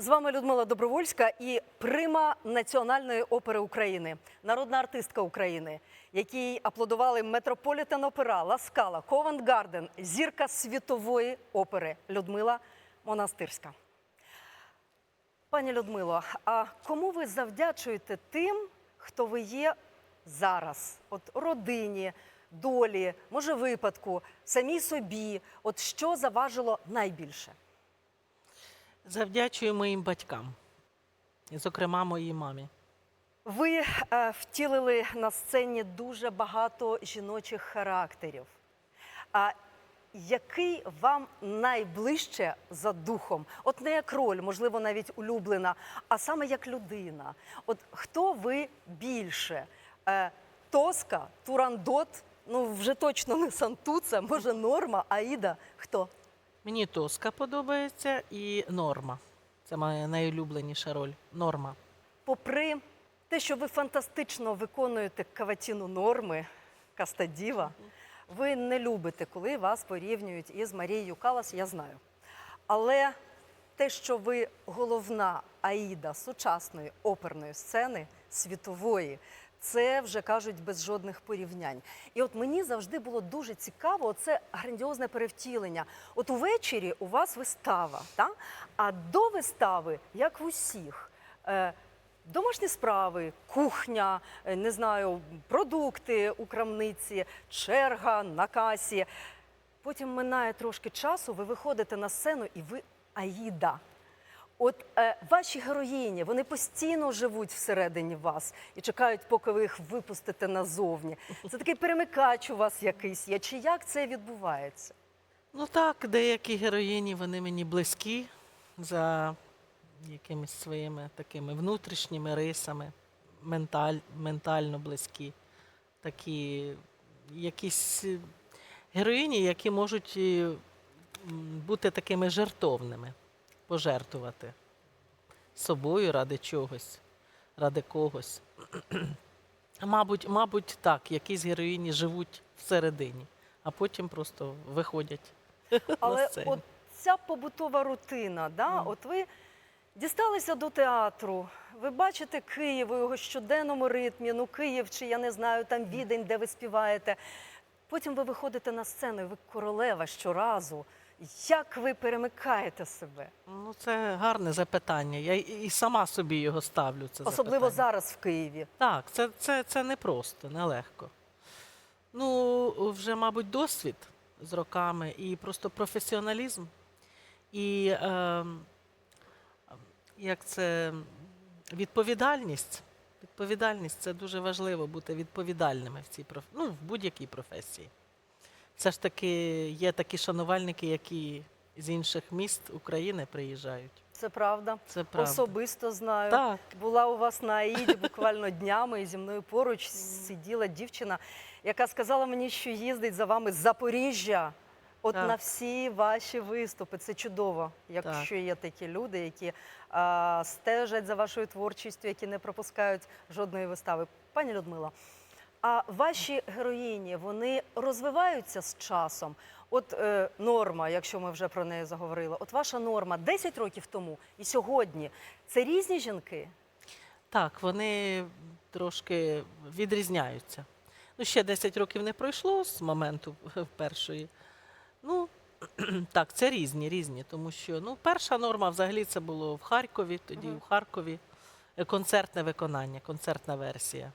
З вами Людмила Добровольська і прима Національної опери України, народна артистка України, якій аплодували Метрополітен Опера, Ласкала, Ковент Гарден, зірка світової опери Людмила Монастирська. Пані Людмило, а кому ви завдячуєте тим, хто ви є зараз? От родині, долі, може, випадку, самій собі? От що заважило найбільше? Завдячую моїм батькам, зокрема, моїй мамі. Ви е, втілили на сцені дуже багато жіночих характерів. А який вам найближче за духом? От не як роль, можливо, навіть улюблена, а саме як людина. От хто ви більше? Е, Тоска, Турандот, ну вже точно не Сантуца, може Норма, Аїда. Хто? Мені Тоска подобається і Норма. Це моя найулюбленіша роль. Норма. Попри те, що ви фантастично виконуєте каватіну норми, Кастадіва, ви не любите, коли вас порівнюють із Марією Калас, я знаю. Але те, що ви головна аїда сучасної оперної сцени світової, це вже кажуть без жодних порівнянь. І от мені завжди було дуже цікаво це грандіозне перевтілення. От увечері у вас вистава, та? а до вистави, як в усіх, е, домашні справи, кухня, е, не знаю, продукти у крамниці, черга на касі. Потім минає трошки часу, ви виходите на сцену і ви Аїда. От е, ваші героїні, вони постійно живуть всередині вас і чекають, поки ви їх випустите назовні. Це такий перемикач у вас якийсь є. Чи як це відбувається? Ну так, деякі героїні вони мені близькі за якимись своїми такими внутрішніми рисами, менталь, ментально близькі. Такі якісь героїні, які можуть бути такими жертовними, пожертвувати собою ради чогось, ради когось. Мабуть, мабуть, так, якісь героїні живуть всередині, а потім просто виходять на Але сцені. от ця побутова рутина, да? Мгм. от ви дісталися до театру, ви бачите Київ у його щоденному ритмі, ну Київ чи я не знаю, там відень, де ви співаєте. Потім ви виходите на сцену, і ви королева щоразу. Як ви перемикаєте себе? Ну, це гарне запитання. Я і сама собі його ставлю. Це Особливо запитання. зараз в Києві. Так, це, це, це непросто, нелегко. Ну, вже, мабуть, досвід з роками і просто професіоналізм. І е, як це відповідальність. Відповідальність це дуже важливо бути відповідальними в цій проф... ну, в будь-якій професії. Це ж таки є такі шанувальники, які з інших міст України приїжджають. Це правда. Це правда. Особисто знаю. Так. Була у вас на Аїді буквально днями, і зі мною поруч сиділа дівчина, яка сказала мені, що їздить за вами з Запоріжжя. От Так. на всі ваші виступи. Це чудово, якщо Так. є такі люди, які а, стежать за вашою творчістю, які не пропускають жодної вистави. Пані Людмила, а ваші героїні вони розвиваються з часом? От е, норма, якщо ми вже про неї заговорили, от ваша норма 10 років тому і сьогодні це різні жінки. Так, вони трошки відрізняються. Ну, ще 10 років не пройшло з моменту першої. Ну, так, це різні, різні, тому що ну, перша норма взагалі це було в Харкові, тоді в Харкові е, концертне виконання, концертна версія.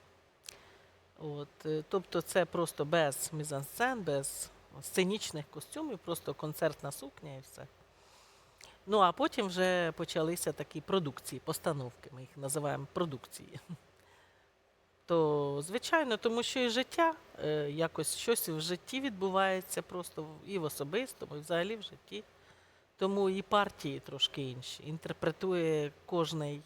От, е, тобто це просто без мізансцен, без сценічних костюмів, просто концертна сукня і все. Ну, а потім вже почалися такі продукції, постановки, ми їх називаємо продукції. То, звичайно, тому що і життя, е, якось щось в житті відбувається просто і в особистому, і взагалі в житті. Тому і партії трошки інші. Інтерпретує кожний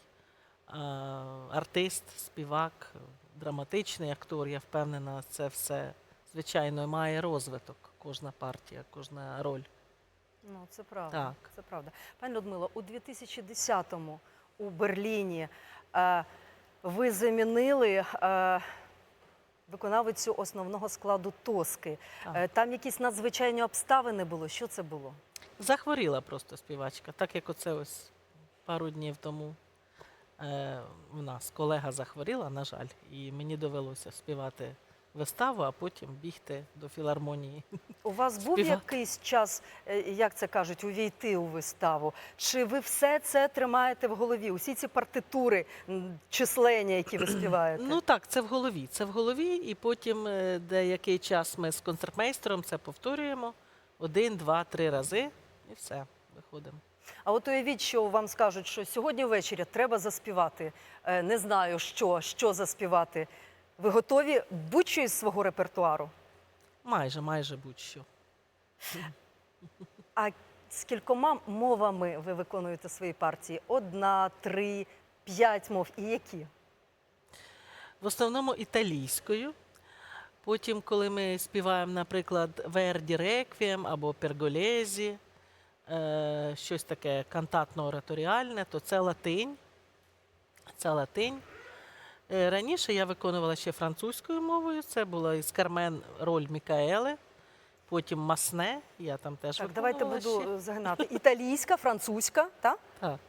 артист, співак, драматичний актор, я впевнена, це все, звичайно, має розвиток. Кожна партія, кожна роль. Ну, це правда. Так. Це правда. Пані Людмило, у 2010-му у Берліні е, ви замінили е, виконавицю основного складу Тоски. Так. Е, там якісь надзвичайні обставини були. Що це було? Захворіла просто співачка, так як оце ось пару днів тому. Е, у нас колега захворіла, на жаль, і мені довелося співати виставу, а потім бігти до філармонії. У вас був Співати. якийсь час, е, як це кажуть, увійти у виставу? Чи ви все це тримаєте в голові? Усі ці партитури м, численні, які ви співаєте? Ну так, це в голові. Це в голові, і потім е, деякий час ми з концертмейстером це повторюємо один, два, три рази, і все, виходимо. А от уявіть, що вам скажуть, що сьогодні ввечері треба заспівати. Е, Не знаю, що, що заспівати. Ви готові будь-що із свого репертуару? Майже, майже будь-що. А з кількома мовами ви виконуєте свої партії? Одна, три, п'ять мов. І які? В основному італійською. Потім, коли ми співаємо, наприклад, Верді Реквієм або Перголезі, е, щось таке кантатно-ораторіальне, то це латинь. Це латинь. Е, Раніше я виконувала ще французькою мовою. Це була із Кармен роль Мікаели, потім Масне. Я там теж Так, давайте виконувала ще. буду загинати. Італійська, французька, так? Так.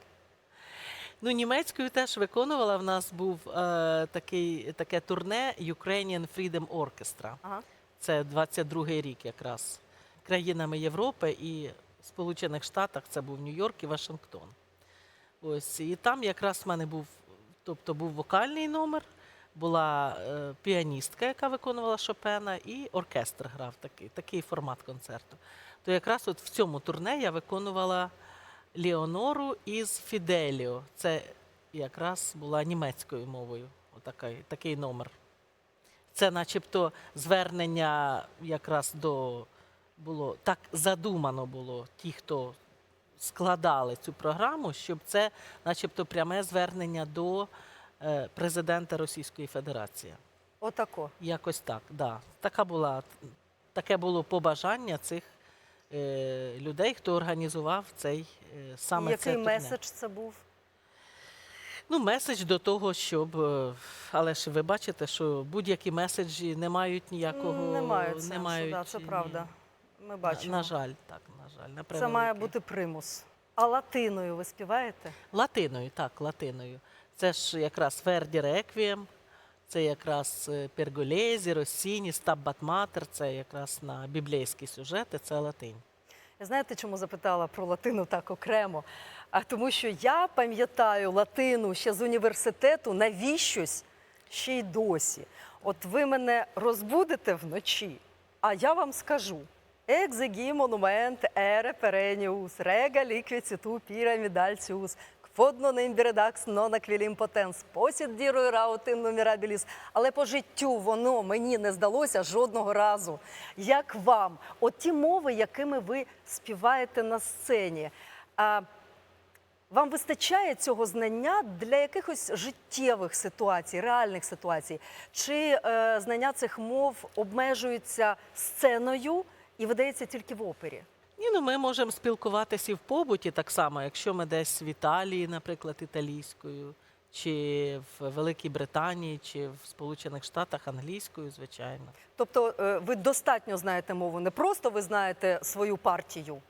Ну, німецькою теж виконувала. В нас був е, такий, таке турне Ukrainian Freedom Orchestra. Ага. Це 22-й рік якраз. Країнами Європи і Сполучених Штатах це був Нью-Йорк і Вашингтон. Ось і там якраз в мене був, тобто був вокальний номер, була е, піаністка, яка виконувала Шопена, і оркестр грав такий, такий формат концерту. То якраз от в цьому турне я виконувала Леонору із Фіделіо. Це якраз була німецькою мовою. Отакий, такий номер. Це начебто звернення якраз до було так задумано було ті, хто складали цю програму, щоб це, начебто, пряме звернення до е, президента Російської Федерації. Отако. Якось так, да. Така була, таке було побажання цих е, людей, хто організував цей е, саме Який це турне. меседж це був? Ну, меседж до того, щоб. е, Але ж ви бачите, що будь-які меседжі не мають ніякого. Не мають не сенсу, мають, да, це правда. Ми бачимо. на жаль, так, на жаль. На це має бути примус. А латиною ви співаєте? Латиною, так, латиною. Це ж якраз Верді Реквієм, це якраз е, Перголезі, Росіні, Стаббат Матер, це якраз на біблійські сюжети, це латинь. Знаєте, чому запитала про латину так окремо? А тому, що я пам'ятаю латину ще з університету навіщось ще й досі. От ви мене розбудите вночі, а я вам скажу. Монумент ере переніус, рега ліквіціту пірамідальціус, кводно нембіредакс нона квілім потенс, посід дірою раутин нумерабіліс. Але по життю воно мені не здалося жодного разу. Як вам? От ті мови, якими ви співаєте на сцені. А, вам вистачає цього знання для якихось життєвих ситуацій, реальних ситуацій? Чи е, знання цих мов обмежуються сценою і видається тільки в опері? Ні, ну ми можемо спілкуватися і в побуті так само, якщо ми десь в Італії, наприклад, італійською, чи в Великій Британії, чи в Сполучених Штатах англійською, звичайно. Тобто е, ви достатньо знаєте мову, не просто ви знаєте свою партію,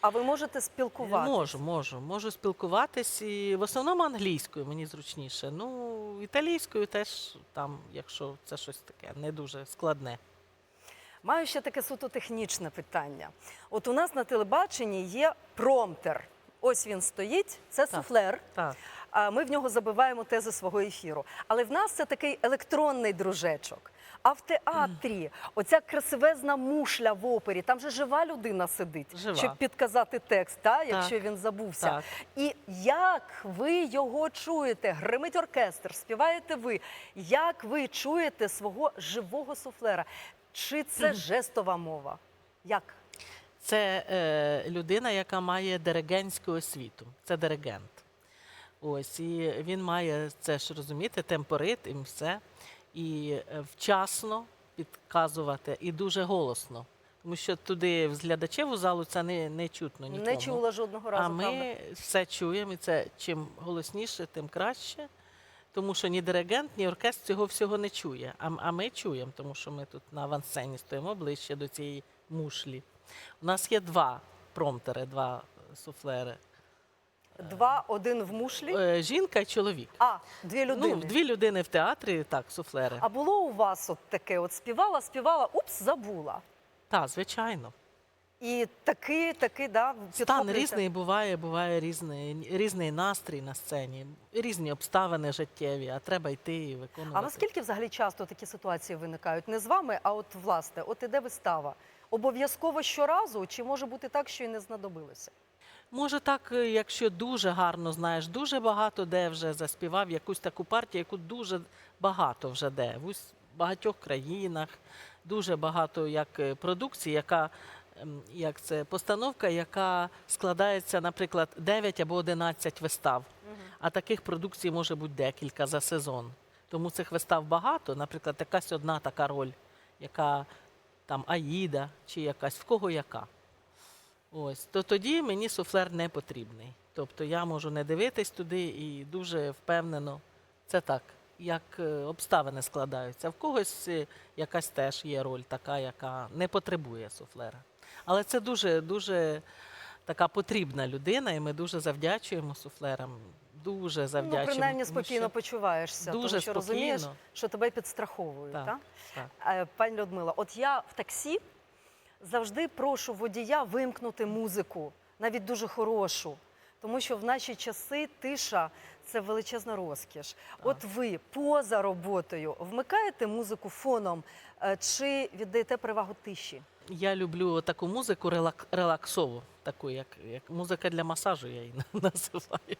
а ви можете спілкуватися. Можу, можу. Можу спілкуватись і в основному англійською мені зручніше. Ну, італійською теж там, якщо це щось таке не дуже складне. Маю ще таке суто технічне питання. От у нас на телебаченні є промтер. Ось він стоїть, це суфлер. Так. А ми в нього забиваємо тези свого ефіру. Але в нас це такий електронний дружечок. А в театрі оця красивезна мушля в опері, там же жива людина сидить, Жива. щоб підказати текст, та, якщо він забувся. Так. І як ви його чуєте? Гримить оркестр, співаєте ви. Як ви чуєте свого живого суфлера? Чи це жестова мова? Як? Це е, людина, яка має диригентську освіту. Це диригент. Ось, і він має це ж розуміти, темпорит і все. І е, вчасно підказувати, і дуже голосно. Тому що туди з глядачів у залу це не, не чутно нікому. Не чула жодного разу. а ми правда? все чуємо, і це чим голосніше, тим краще. Тому що ні диригент, ні оркестр цього всього не чує. А, а ми чуємо, тому що ми тут на авансцені стоїмо ближче до цієї мушлі. У нас є два промтери, два суфлери. Два, один в мушлі. Е, Жінка і чоловік. А, дві людини. Ну, дві людини в театрі, так, суфлери. А було у вас от таке: от співала, співала, упс, забула. Так, звичайно. І такий, такий, да, Стан різний буває, буває різний, різний настрій на сцені, різні обставини життєві, а треба йти і виконувати. А наскільки взагалі часто такі ситуації виникають? Не з вами, а от власне, от іде вистава. Обов'язково щоразу, чи може бути так, що і не знадобилося? Може так, е, якщо дуже гарно знаєш, дуже багато де вже заспівав якусь таку партію, яку дуже багато вже де в багатьох країнах, дуже багато як е, продукції, яка як це постановка, яка складається, наприклад, 9 або 11 вистав. А таких продукцій може бути декілька за сезон. Тому цих вистав багато. Наприклад, якась одна така роль, яка там Аїда чи якась, в кого яка. Ось, то тоді мені суфлер не потрібний. Тобто я можу не дивитись туди і дуже впевнено, це так, як е, обставини складаються. В когось е, якась теж є роль така, яка не потребує суфлера. Але це дуже, дуже така потрібна людина, і ми дуже завдячуємо суфлерам. Дуже завдячуємо. ну, принаймні спокійно що- почуваєшся, Дуже тому що розумієш, що тебе підстраховують. Так, Так? так. Е, Пані Людмила, от я в таксі завжди прошу водія вимкнути музику, навіть дуже хорошу. Тому що в наші часи тиша це величезна розкіш. От ви поза роботою вмикаєте музику фоном е, чи віддаєте перевагу тиші? Я люблю таку музику релак- релаксову, таку, як, як музика для масажу, я її називаю.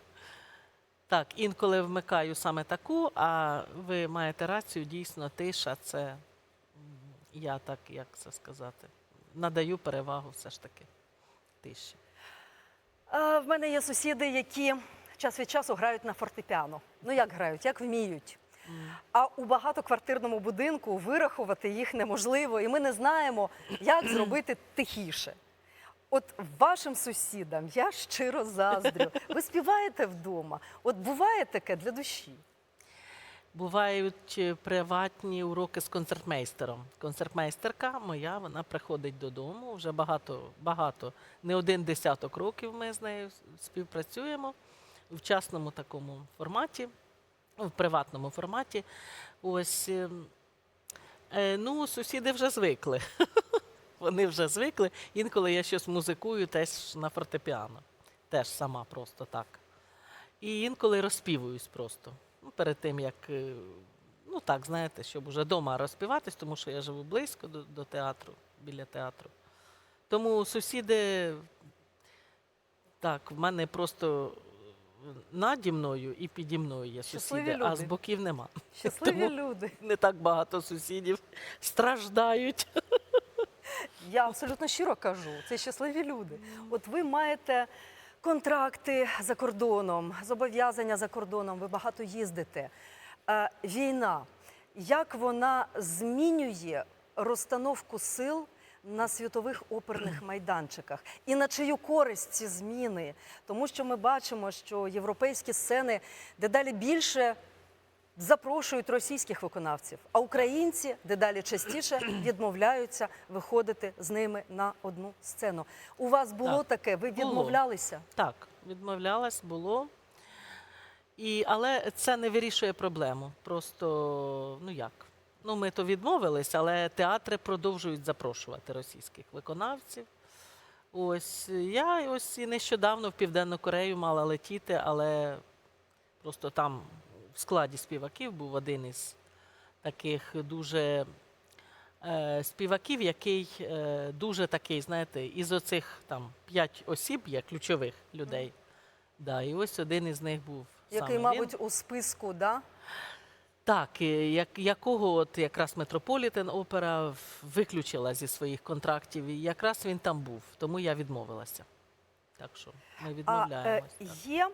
Так, інколи вмикаю саме таку, а ви маєте рацію, дійсно, тиша це я так, як це сказати, надаю перевагу все ж таки тиші. В мене є сусіди, які час від часу грають на фортепіано. Ну як грають, як вміють. А у багатоквартирному будинку вирахувати їх неможливо, і ми не знаємо, як зробити тихіше. От вашим сусідам я щиро заздрю. Ви співаєте вдома. От буває таке для душі. Бувають е, приватні уроки з концертмейстером. Концертмейстерка моя, вона приходить додому вже багато, багато, не один десяток років ми з нею співпрацюємо в частному такому форматі, в приватному форматі. Ось, ем, е, ну, сусіди вже звикли. Вони вже звикли. Інколи я щось музикую теж на фортепіано. Теж сама просто так. І інколи розспівуюсь просто. Ну, перед тим, як, е, ну так, знаєте, щоб уже вдома розспіватись, тому що я живу близько до, до театру, біля театру. Тому сусіди, так, в мене просто наді мною і піді мною є Щасливі сусіди, а люди. з боків нема. Щасливі Тому- люди. Не так багато сусідів страждають. Я абсолютно щиро кажу, це щасливі люди. От ви маєте контракти за кордоном, зобов'язання за кордоном, ви багато їздите. Е, війна, як вона змінює розстановку сил на світових оперних майданчиках? І на чию користь ці зміни? Тому що ми бачимо, що європейські сцени дедалі більше запрошують російських виконавців, а українці дедалі частіше відмовляються виходити з ними на одну сцену. У вас було Так, таке? Ви було. відмовлялися? Так, відмовлялась, було. І, але це не вирішує проблему. Просто, ну як? Ну, ми то відмовились, але театри продовжують запрошувати російських виконавців. Ось я ось і нещодавно в Південну Корею мала летіти, але просто там в складі співаків був один із таких дуже е, співаків, який е, дуже такий, знаєте, із оцих там п'ять осіб є ключових людей. Да, і ось один із них був. Який, саме він. мабуть, у списку, да? Так, як, якого от якраз Метрополітен опера виключила зі своїх контрактів, і якраз він там був, тому я відмовилася. Так що ми е, є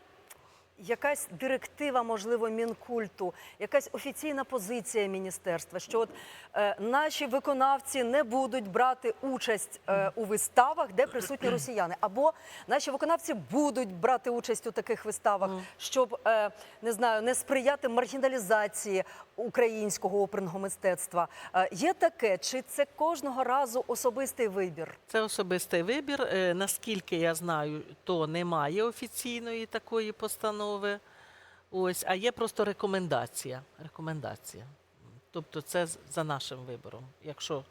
якась директива, можливо, мінкульту, якась офіційна позиція міністерства, що от е, наші виконавці не будуть брати участь е, у виставах, де присутні росіяни, або наші виконавці будуть брати участь у таких виставах, щоб е, не знаю, не сприяти маргіналізації українського оперного мистецтва. Е, є таке, чи це кожного разу особистий вибір? Це особистий вибір. Е, Наскільки я знаю, то немає офіційної такої постанови. Ось, а є просто рекомендація. Рекомендація. Тобто це за нашим вибором. Якщо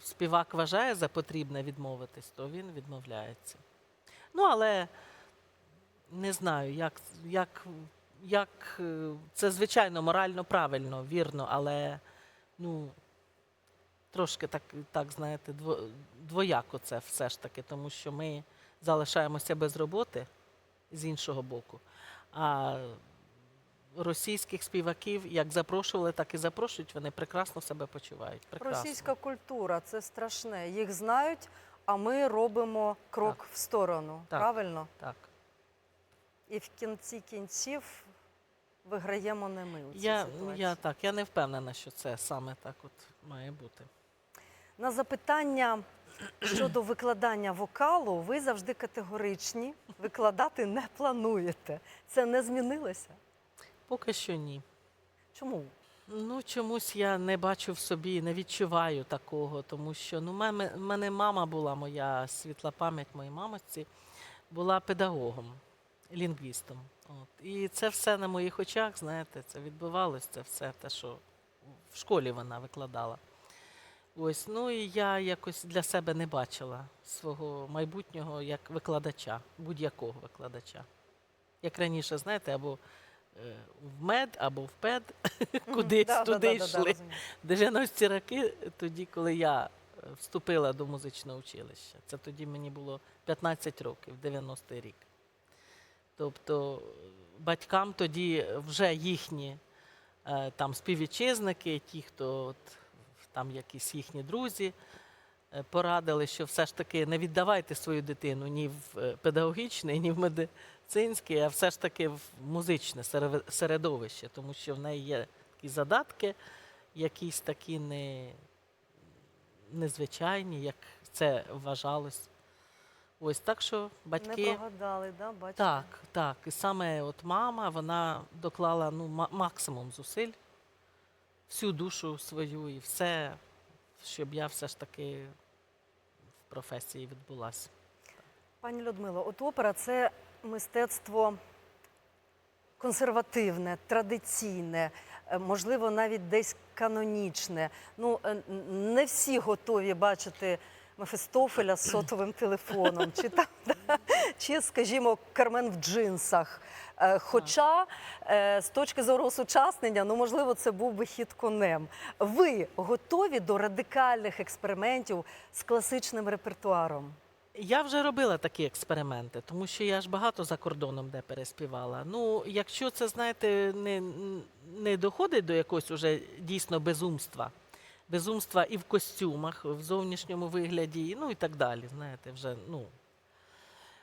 співак вважає за потрібне відмовитись, то він відмовляється. Ну, але не знаю, як, як, як е, це звичайно морально правильно, вірно, але ну, трошки так, так знаєте, дво- двояко це все ж таки, тому що ми залишаємося без роботи з іншого боку. А російських співаків як запрошували, так і запрошують, вони прекрасно себе почувають. Прекрасно. Російська культура це страшне. Їх знають, а ми робимо крок в сторону. Так. Правильно? Так. І в кінці кінців виграємо не ми у цій Я, ситуації. я так, я не впевнена, що це саме так от має бути. На запитання щодо викладання вокалу, ви завжди категоричні. Викладати не плануєте. Це не змінилося. Поки що ні. Чому? Ну, чомусь я не бачу в собі, не відчуваю такого, тому що ну, мене, мене мама була, моя світла пам'ять моїй мамочці, була педагогом, лінгвістом. От. І це все на моїх очах, знаєте, це відбувалось, це все те, що в школі вона викладала. Ось, ну і я якось для себе не бачила свого майбутнього як викладача, будь-якого викладача. Як раніше, знаєте, або е, в мед, або в пед, кудись туди йшли. розумію. 90-ті роки, тоді, коли я е, вступила до музичного училища. Це тоді мені було 15 років, 90-й рік. Тобто е, батькам тоді вже їхні там співвітчизники, ті, хто от, там якісь їхні друзі, е, порадили, що все ж таки не віддавайте свою дитину ні в е, педагогічне, ні в медицинське, а все ж таки в музичне середовище, тому що в неї є такі задатки, якісь такі не, незвичайні, як це вважалось. Ось так що батьки. Не прогадали, да, бачите? Так, так. І саме от мама, вона доклала ну, максимум зусиль, всю душу свою і все, щоб я все ж таки в професії відбулася. Пані Людмило, от опера це мистецтво консервативне, традиційне, е, можливо, навіть десь канонічне. Ну, е, не всі готові бачити Мефістофеля з сотовим телефоном, чи там, чи, скажімо, Кармен в джинсах. Е, Хоча е, з точки зору осучаснення, ну можливо, це був би хід конем. Ви готові до радикальних експериментів з класичним репертуаром? Я вже робила такі експерименти, тому що я ж багато за кордоном де переспівала. Ну, якщо це, знаєте, не, не доходить до якогось уже дійсно безумства, безумства і в костюмах, в зовнішньому вигляді, ну і так далі, знаєте, вже, ну.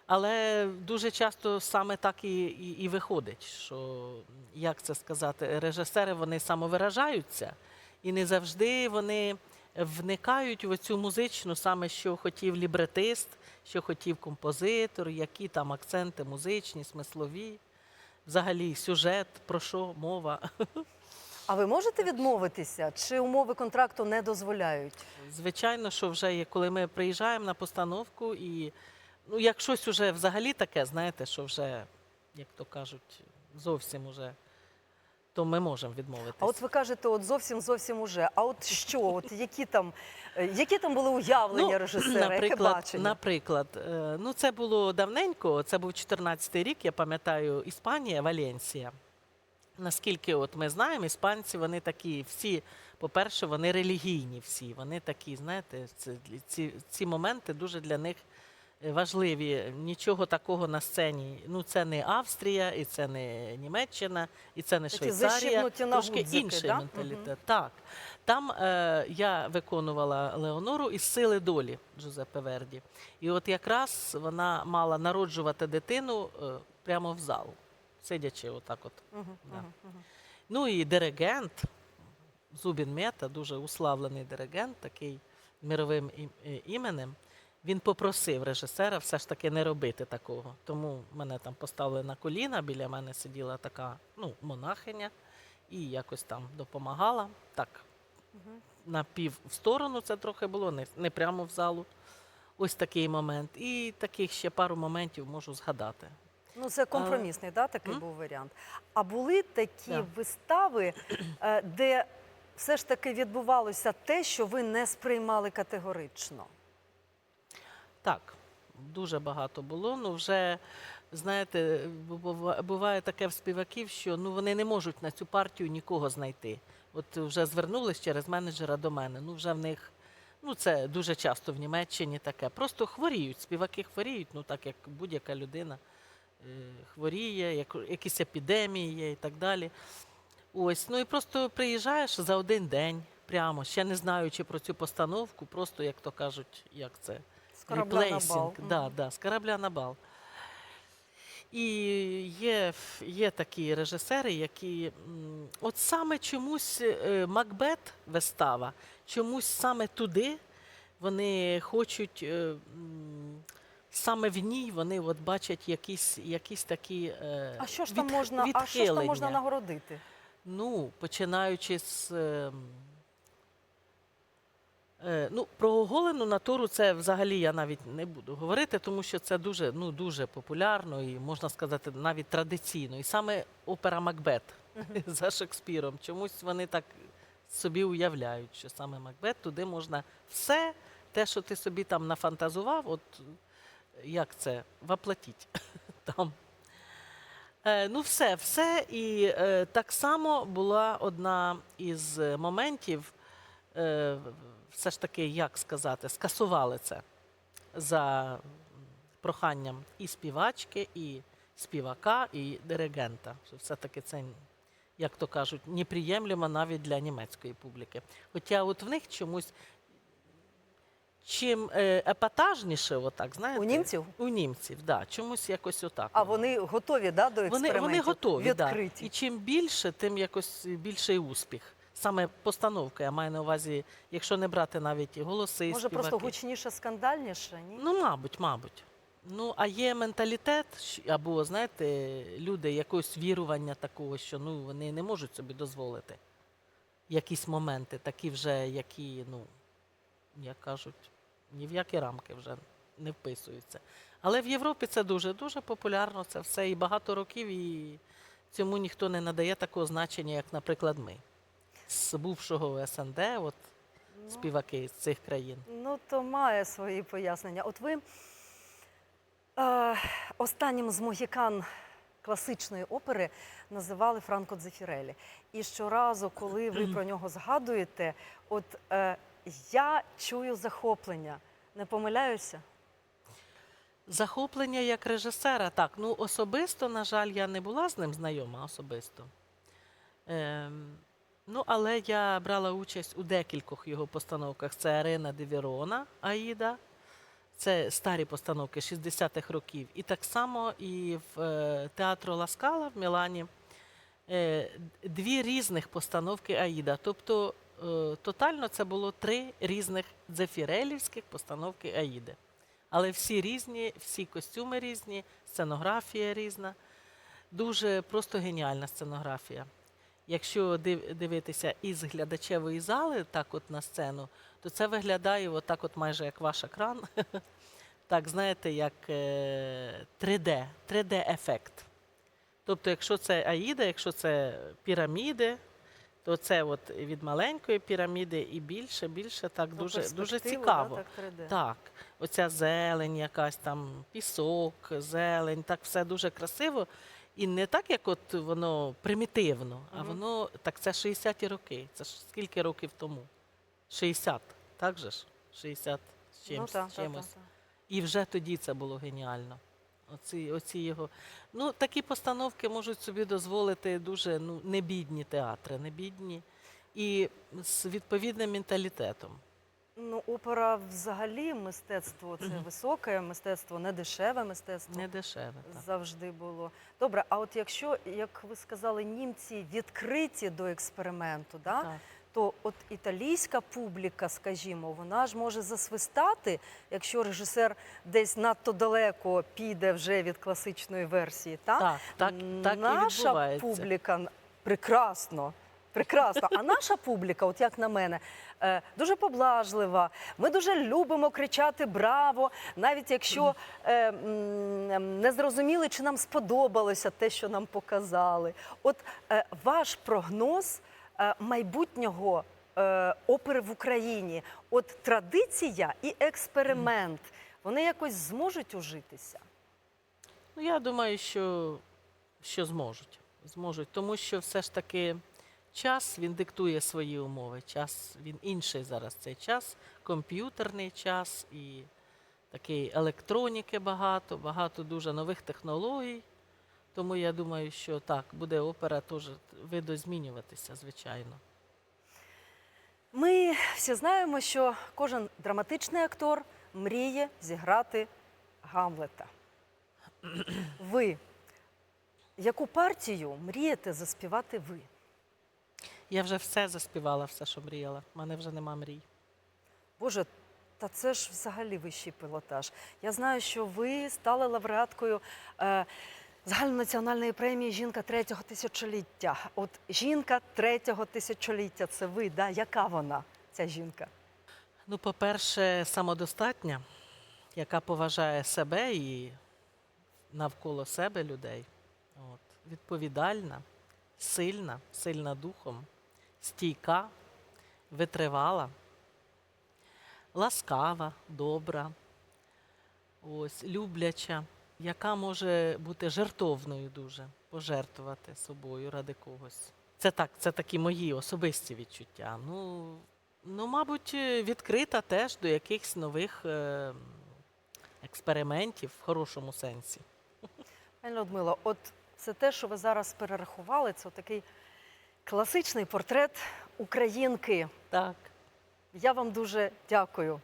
Але дуже часто саме так і, і, і виходить, що, як це сказати, режисери вони самовиражаються, і не завжди вони вникають в цю музичну, саме що хотів лібретист, що хотів композитор, які там акценти музичні, смислові, взагалі сюжет, про що мова. А ви можете відмовитися, чи умови контракту не дозволяють? Звичайно, що вже є, коли ми приїжджаємо на постановку, і ну, як щось уже взагалі таке, знаєте, що вже, як то кажуть, зовсім уже, то ми можемо відмовитися. А от ви кажете, от зовсім зовсім уже. А от що? От які там, е, які там були уявлення режисера? Яке наприклад, бачення? наприклад, е, ну це було давненько, це був 14-й рік, я пам'ятаю, Іспанія, Валенсія. Наскільки от ми знаємо, іспанці вони такі всі, по-перше, вони релігійні всі. Вони такі, знаєте, це, ці, ці моменти дуже для них важливі. Нічого такого на сцені. Ну, це не Австрія, і це не Німеччина, і це не Швейцарія. Трошки гудзики, інший да? менталітет. Мгм. Так. Там е, я виконувала Леонору із сили долі Джузеппе Верді. І от якраз вона мала народжувати дитину е, прямо в зал. сидячи отак от. Мгм, Да. мгм, мгм. Ну і диригент Зубін Мета, дуже уславлений диригент, такий мировим е, іменем. Він попросив режисера все ж таки не робити такого. Тому мене там поставили на коліна, біля мене сиділа така ну, монахиня і якось там допомагала. Так, Мгм. на пів в сторону це трохи було, не, не прямо в залу. Ось такий момент. І таких ще пару моментів можу згадати. Ну, це компромісний, да, такий М? був варіант. А були такі Да. вистави, е, де все ж таки відбувалося те, що ви не сприймали категорично. Так, дуже багато було. Ну вже знаєте, буває таке в співаків, що ну вони не можуть на цю партію нікого знайти. От вже звернулись через менеджера до мене. Ну вже в них. Ну, це дуже часто в Німеччині таке. Просто хворіють, співаки хворіють, ну так як будь-яка людина е, хворіє, як, якісь епідемії є і так далі. Ось, ну і просто приїжджаєш за один день прямо, ще не знаючи про цю постановку, просто, як то кажуть, як це корабля на бал. Да, да, з корабля на бал. І є, є такі режисери, які от саме чомусь е, Макбет вистава, чомусь саме туди вони хочуть, е, саме в ній вони от бачать якісь, якісь такі. е, А що ж там можна, а що ж там можна нагородити? Ну, починаючи з. Е, Ну, про оголену натуру це взагалі я навіть не буду говорити, тому що це дуже, ну, дуже популярно і можна сказати навіть традиційно. І саме опера Макбет за Шекспіром. Чомусь вони так собі уявляють, що саме Макбет туди можна все, те, що ти собі там нафантазував, от як це, воплотіть там. Е, ну, все, все. І е, так само була одна із моментів, все ж таки, як сказати, скасували це за проханням і співачки, і співака, і диригента. Що все-таки це, як то кажуть, неприємлемо навіть для німецької публіки. Хоча от в них чомусь. Чим е, епатажніше, отак, знаєте, У німців? у німців, да, чомусь якось отак. А вони готові да, до Вони, експериментів? вони готові, да. і чим більше, тим якось більший успіх. Саме постановка, я маю на увазі, якщо не брати навіть і голоси, Може, співаки. просто гучніше, скандальніше? Ні? Ну, мабуть, мабуть. Ну, а є менталітет, або, знаєте, люди якогось вірування такого, що ну, вони не можуть собі дозволити якісь моменти, такі вже, які, ну, як кажуть, ні в які рамки вже не вписуються. Але в Європі це дуже-дуже популярно, це все і багато років, і цьому ніхто не надає такого значення, як, наприклад, ми. З бувшого СНД, от Ну, співаки з цих країн. Ну, то має свої пояснення. От ви е, останнім з могікан класичної опери називали Франко Дзефірелі. І щоразу, коли ви про нього згадуєте, от е, я чую захоплення. Не помиляюся? Захоплення як режисера, так. Ну, особисто, на жаль, я не була з ним знайома особисто. Ем, ну, але я брала участь у декількох його постановках. Це Арена де Вірона Аїда. Це старі постановки 60-х років. І так само і в е, Театру Ласкала в Мілані е, дві різних постановки Аїда. Тобто е, тотально це було три різних дзефірелівських постановки Аїди. Але всі різні, всі костюми різні, сценографія різна. Дуже просто геніальна сценографія. Якщо дивитися із глядачевої зали, так от на сцену, то це виглядає отак, от майже як ваш екран. Так, знаєте, як е, 3D, 3D-ефект. Тобто, якщо це Аїда, якщо це піраміди, то це от від маленької піраміди і більше, більше, так Ну, дуже, дуже цікаво. Да, так, 3D. Так, оця зелень, якась там пісок, зелень, так все дуже красиво. І не так, як от воно примітивно, а Мгм. воно так це 60-ті роки. Це ж скільки років тому? 60, так же ж? 60 з чимось. ну, чимось. так, так. І вже тоді це було геніально. Оці, оці його. Ну, такі постановки можуть собі дозволити дуже ну, небідні театри, небідні і з відповідним менталітетом. Ну, опера взагалі мистецтво це високе мистецтво, не дешеве мистецтво. Не дешеве. Так. Завжди було. Добре, а от якщо, як ви сказали, німці відкриті до експерименту, да? Так. то от італійська публіка, скажімо, вона ж може засвистати, якщо режисер десь надто далеко піде вже від класичної версії. Так, Так, так, так і наша відбувається. публіка прекрасно. Прекрасно. А наша публіка, от як на мене, е, дуже поблажлива. Ми дуже любимо кричати Браво! Навіть якщо е, не зрозуміли, чи нам сподобалося те, що нам показали. От е, ваш прогноз майбутнього опери в Україні, от традиція і експеримент, вони якось зможуть ужитися? Ну, я думаю, що, що зможуть. Зможуть, тому що все ж таки час він диктує свої умови. Час він інший зараз цей час, комп'ютерний час і такий електроніки багато, багато дуже нових технологій. Тому я думаю, що так, буде опера теж видозмінюватися, звичайно. Ми всі знаємо, що кожен драматичний актор мріє зіграти Гамлета. Ви яку партію мрієте заспівати ви? Я вже все заспівала, все, що мріяла. У мене вже нема мрій. Боже, та це ж взагалі вищий пілотаж. Я знаю, що ви стали лауреаткою е, загальнонаціональної премії Жінка третього тисячоліття. От жінка третього тисячоліття це ви, да? яка вона, ця жінка? Ну, по-перше, самодостатня, яка поважає себе і навколо себе людей. От. Відповідальна, сильна, сильна духом, стійка, витривала, ласкава, добра, ось, любляча, яка може бути жертовною дуже, пожертвувати собою ради когось. Це так, це такі мої особисті відчуття. Ну, ну мабуть, відкрита теж до якихось нових е, експериментів в хорошому сенсі. Пані Людмило, от це те, що ви зараз перерахували, це такий класичний портрет українки. Так. Я вам дуже дякую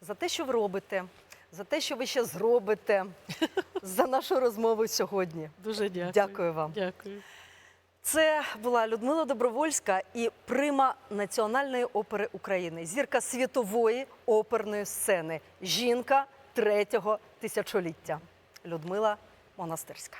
за те, що ви робите, за те, що ви ще зробите, за нашу розмову сьогодні. Дуже дякую. Дякую вам. Дякую. Це була Людмила Добровольська і прима Національної опери України, зірка світової оперної сцени, жінка третього тисячоліття. Людмила Монастирська.